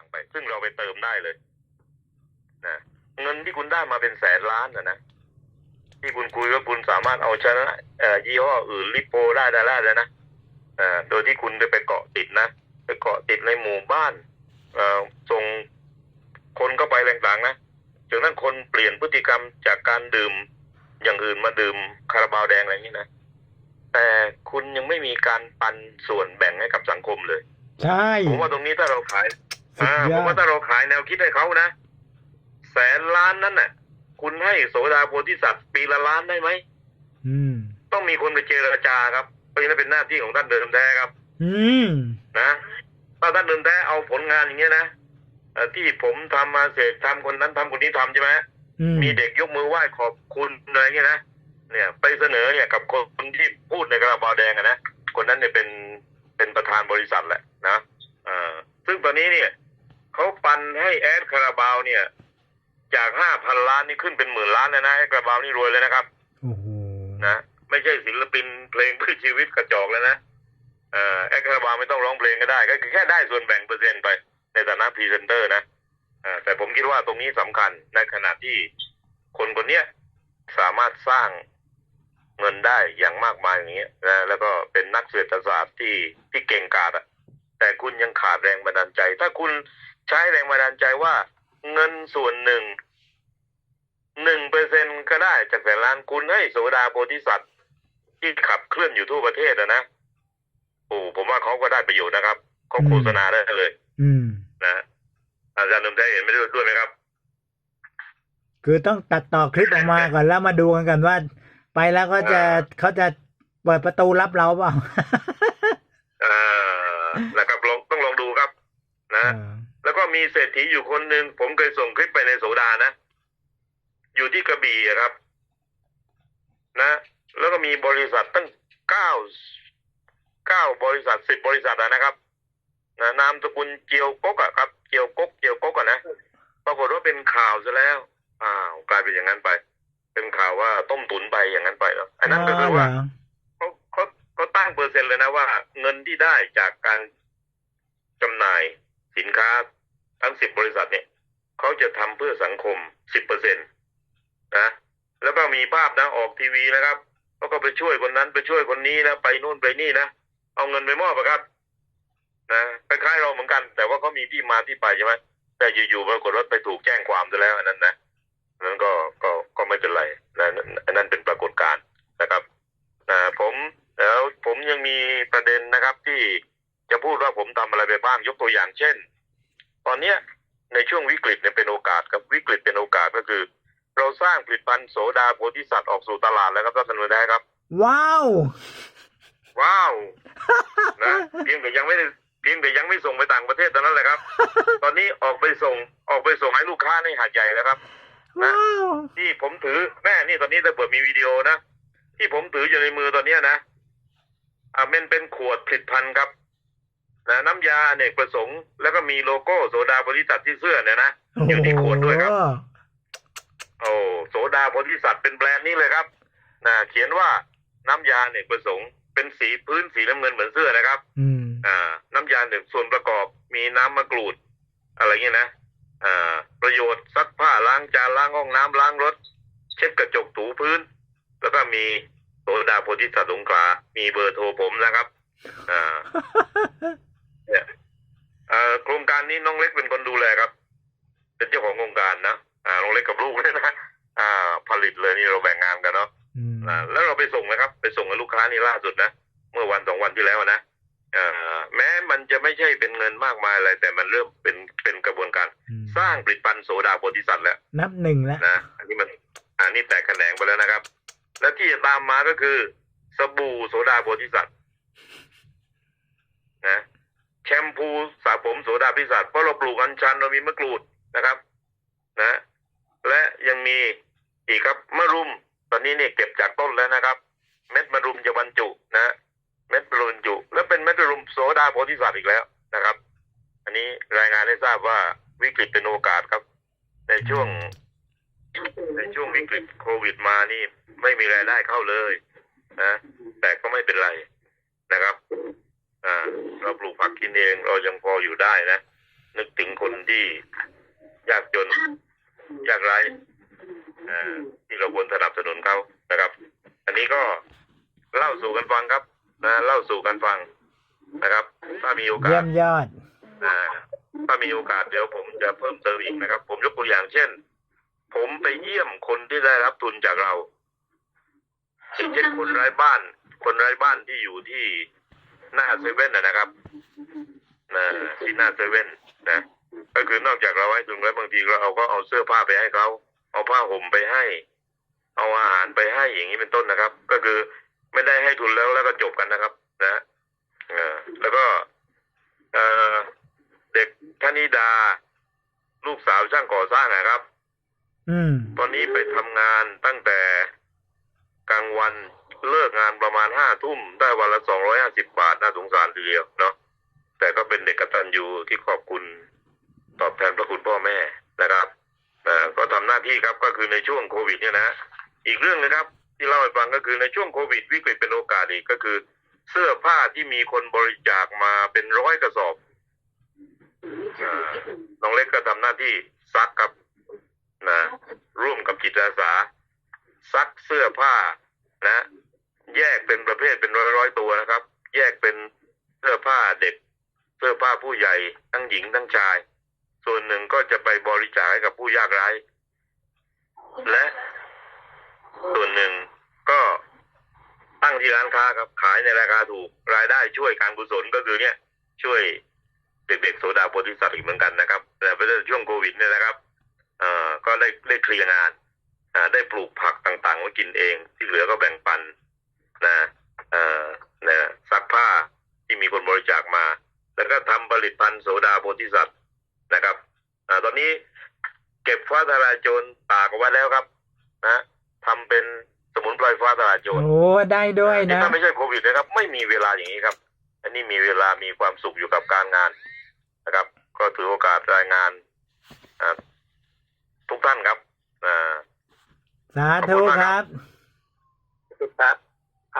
างไป ซึ่งเราไปเติมได้เลยนะเงินที่คุณได้มาเป็นแสนล้านนะนะที่คุณคุยว่าคุณสามารถเอาชนะเอ่อยี่ห้ออื่นลิโปได้ได้ได้เลยนะเอ่อโดยที่คุณได้ไปเกาะติดนะไปเกาะติดในหมู่บ้านเอ่อส่งคนเข้าไปต่างๆนะจนนั้นคนเปลี่ยนพฤติกรรมจากการดื่มอย่างอื่นมาดื่มคาราบาวแดงอะไรอย่างนี้นะแต่คุณยังไม่มีการปันส่วนแบ่งให้กับสังคมเลย ใช่ผมว่าตรงนี้ถ้าเราขาย สุดอ่ายผอมดว่าถ้าเราขายแนวคิดให้เขานะ แสนล้านนั้นน่ะ คุณให้โสดาโพธิสัตว์ปีละล้านได้ไหมอืม ต้องมีคนไปเจรจาครับ เพราะฉะนั้นเป็นหน้าที่ของท่านเดิมแท้ครับ อืม นะถ้าท่านเดิมแท้เอาผลงานอย่างเงี้ยนะเอ่อที่ผมทำมาเสร็จทำคนนั้นทำคนนี้ทำใช่ไหมอืมมีเด็กยกมือไหว้ขอบคุณอะไรเงี้ยนะเนี่ย ไปเสนอเนี่ยกับคนที่พูดในกระบาแดงอะนะคนนั้นเนี่ยเป็นเป็นประธานบริษัทแหละนะเอ่าซึ่งตอนนี้เนี่ย เขาปันให้แอดคาราบาวเนี่ย จากห้าพันล้านนี่ขึ้นเป็นหมื่นล้านแล้วนะแอดคาราบาวนี่รวยเลยนะครับโอ้โหนะไม่ใช่ศิลปินเพลงเพื่อชีวิตกระจอกแล้วนะเอ่อแอดคาราบาวไม่ต้องร้องเพลงก็ได้ ก็คือแค่ได้ส่วนแบ่งเปอร์เซ็นต์ไป ในฐานะพรีเซนเตอร์นะเอ่อแต่ผมคิดว่าตรงนี้สำคัญในขณะที่คนคนเนี้ยสามารถสร้างเงินได้อย่างมากมายอย่างเงี้ยนะแล้วก็เป็นนักเศรษฐศาสตร์ที่ที่เก่งกาจอะแต่คุณยังขาดแรงบันดาลใจ ถ้าคุณ ใช้แรงบันดาลใจว่าเงินส่วนหนึ่งหนึ่งเปอร์เซ็นก็ได้จากแต่ล้านคุณให้โสดาโพธิสัตว์ที่ขับเคลื่อนอยู่ทั่วประเทศอะนะโอ้ผมว่าเขาก็ได้ประโยชน์นะครับเขาโฆษณาได้เลย อืมนะอาจารย์หนุ่มได้เห็นไม่ด้วยด้วยไหมครับ คือต้องตัดต่อคลิปออกมาก่อนแล้วมาดูกันกันว่า ไปแล้วก็จะอ่าเขาจะเปิดประตูรับเราเปล่า อ่านะครับลองต้องลองดูครับ นะ แล้วก็ มีเศรษฐีอยู่คนหนึ่งผมเคยส่งคลิปไปในโสดานะ อยู่ที่กระบี่อะครับ นะ แล้วก็มีบริษัทตั้งเก้าเก้าบริษัทสิบบริษัทอะนะครับนะนามสกุลเจียวกกอะครับ เจียวกกเจียวกกอะนะปรากฏว่าเป็นข่าวซะแล้ว อ้าวกลายเป็นอย่างนั้นไป เป็นข่าวว่าต้มตุ๋นไปอย่างนั้นไปแล้วอันนั้นก็คือว่าเขาเขาเขาตั้งเปอร์เซ็นต์เลยนะว่า เงินที่ได้จากการจำหน่ายสินค้า ทั้งสิบบริษัทเนี่ยเขาจะทำเพื่อสังคมสิบเปอร์เซ็นตนะแล้วก็มีภาพนะออกทีวีนะครับเขาก็ไปช่วยคนนั้นไปช่วยคนนี้นะไปนู่นไปนี่นะเอาเงินไปมอบครับนะคล้ายๆเราเหมือนกัน แต่ว่าเขามีที่มาที่ไปใช่ไหมแต่อยู่ๆปรากฏว่าไปถูกแจ้งความซะแล้วอันนั้นนะนั้นก็ก็ก็ไม่เป็นไรนะอันนั้นเป็นปรากฏการณ์นะครับนะผมแล้วผมยังมีประเด็นนะครับที่จะพูดว่าผมทำอะไรไปบ้างยกตัวอย่างเช่น ตอนเนี้ยในช่วงวิกฤตเนี่ยเป็นโอกาสครับวิกฤตเป็นโอกาสก็คือ เราสร้างผลิตภัณฑ์โสดาโพธิสัตว์ออกสู่ตลาดแล้วครับท่านสนุนได้ครับ ว้าว ว้าวนะเพียงแต่ยังไม่ได้เพียงแต่ยังไม่ส่งไปต่างประเทศเท่านั้นแหละครับ ตอนนี้ออกไปส่งออกไปส่งให้ลูกค้าในหาดใหญ่แล้วครับว้าวที่ผมถือแม่นี่ตอนนี้ถ้าเปิดมีวิดีโอนะที่ผมถืออยู่ในมือตอนเนี้ยนะอ่ามันเป็นขวดผลิตภัณฑ์ครับ นะน้ำยาอเนกประสงค์แล้วก็มีโลโก้โซดาบริษัทที่เสื้อเนี่ยนะอยู่ที่ขวดด้วยครับ โอ้โสดาโพธิสัตว์เป็นแบรนด์นี้เลยครับนะเขียนว่าน้ำยาอเนกประสงค์เป็นสีพื้นสีน้ำเงินเหมือนเสื้อนะครับอืมอ่า น้ำยาหนึ่งส่วนประกอบมีน้ำมะกรูด อะไรเงี้ยนะอ่าประโยชน์ซักผ้าล้างจานล้างห้องน้ำล้างรถ เช็ดกระจกถูพื้น แล้วก็มีโสดาโพธิสัตว์สงขลามีเบอร์โทรผมนะครับ อ่าเนี่ยเอ่อโครงการนี้น้องเล็กเป็นคนดูแลครับ เป็นเจ้าของโครงการนะอ่าน้องเล็กกับลูกเลยนะอ่า ผลิตเลยนี่เราแบ่งงานกันเนาะอืมอ่าแล้วเราไปส่งนะครับ ไปส่งกับลูกค้านี่ล่าสุดนะเมื่อวันสองวันที่แล้วนะอ่าแม้มันจะไม่ใช่เป็นเงินมากมายอะไร แต่มันเริ่มเป็นเป็นกระบวนการอืมสร้างผลิตภัณฑ์โสดาโพธิสัตว์แล้วนับหนึ่งแล้วนะอันนี้มันอันนี้แตกแขนงไปแล้วนะครับ แล้วที่จะตามมาก็คือ สบู่โสดาโพธิสัตว์นะแชมพูสระผมโสดาพิสัตว์เพราะเราปลูกอัญชันเรามีมะกรูดนะครับ นะ และยังมีอีกครับมะรุม ตอนนี้เนี่ยเก็บจากต้นแล้วนะครับ เม็ดมะรุมจะบรรจุนะเม็ดมะรุมจุ แล้วเป็นเม็ดมะรุมโสดาโพธิสัตว์อีกแล้วนะครับ อันนี้รายงานให้ทราบว่าวิกฤตเป็นโอกาสครับ ในช่วง ในช่วงวิกฤตโควิดมานี่ไม่มีรายได้เข้าเลยนะแต่ก็ไม่เป็นไรนะครับ อ่า เราปลูกผักกินเองเรายังพออยู่ได้นะนึกถึงคนที่ยากจนยากไร้เอ่อที่เราควรสนับสนุนเขานะครับ อันนี้ก็เล่าสู่กันฟังครับ นะเล่าสู่กันฟังนะครับ ถ้ามีโอกาเยี่สยมยอดอ่าถ้ามีโอกาสเดี๋ยวผมจะเพิ่มเติมอีกนะครับ ผมยกตัวอย่างเช่น ผมไปเยี่ยมคนที่ได้รับทุนจากเราเช่นคนไร้บ้าน คนไร้บ้านที่อยู่ที่ หน้าเซเว่นนะนะครับนะที่หน้าเซเว่นนะ ก็คือนอกจากเราให้ทุนแล้วบางทีเราก็เอาเสื้อผ้าไปให้เขาเอาผ้าห่มไปให้ เอาอาหารไปให้อย่างนี้เป็นต้นนะครับ ก็คือไม่ได้ให้ทุนแล้วแล้วก็จบกันนะครับ นะเออแล้วก็เอ่อเด็กธนิดา ลูกสาวช่างก่อสร้างนะครับ อืม ตอนนี้ไปทำงานตั้งแต่กลางวัน เลิกงานประมาณห้าทุ่มได้วันละสองร้อยห้าสิบบาทน่าสงสารทีเดียวเนาะแต่ก็เป็นเด็กกตัญญูที่ขอบคุณตอบแทนพระคุณพ่อแม่นะครับอ่ก็ทำหน้าที่ครับก็คือในช่วงโควิดเนี่ยนะ อีกเรื่องนะครับ ที่เล่าให้ฟังก็คือในช่วงโควิด วิกฤตเป็นโอกาสอีกก็คือ เสื้อผ้าที่มีคนบริจาคมาเป็นร้อยกระสอบอ่าน้องเล็กก็ทำหน้าที่ซักครับนะร่วมกับจิตอาสา ซักเสื้อผ้านะ แยกเป็นประเภทเป็นร้อยร้อยตัวนะครับ แยกเป็นเสื้อผ้าเด็ก เสื้อผ้าผู้ใหญ่ทั้งหญิงทั้งชาย ส่วนหนึ่งก็จะไปบริจาคให้กับผู้ยากไร้และส่วนหนึ่งก็ตั้งที่ร้านค้าครับขายในราคาถูกรายได้ช่วยการกุศลก็คือเนี่ย ช่วยเด็กๆโสดาโพธิสัตว์อีกเหมือนกันนะครับ แต่เป็นช่วงโควิดเนี่ยนะครับเอ่อก็ได้ได้เคลียร์งานอ่าได้ปลูกผักต่างๆไว้กินเอง ที่เหลือก็แบ่งปัน นะเอ่อนะซักผ้าที่มีคนบริจาคมา แล้วก็ทำผลิตภัณฑ์โสดาโพธิสัตว์นะครับอ่าตอนนี้เก็บฟ้าทลายโจรตากเอาไว้แล้วครับ นะทำเป็นสมุนไพรฟ้าทลายโจรโอ้ได้ด้วยนี่นะถ้าไม่ใช่โควิดนะครับ ไม่มีเวลาอย่างนี้ครับ อันนี้มีเวลามีความสุขอยู่กับการงานนะครับ ก็ถือโอกาสรายงานอ่าทุกท่านครับอ่าสาธุครับ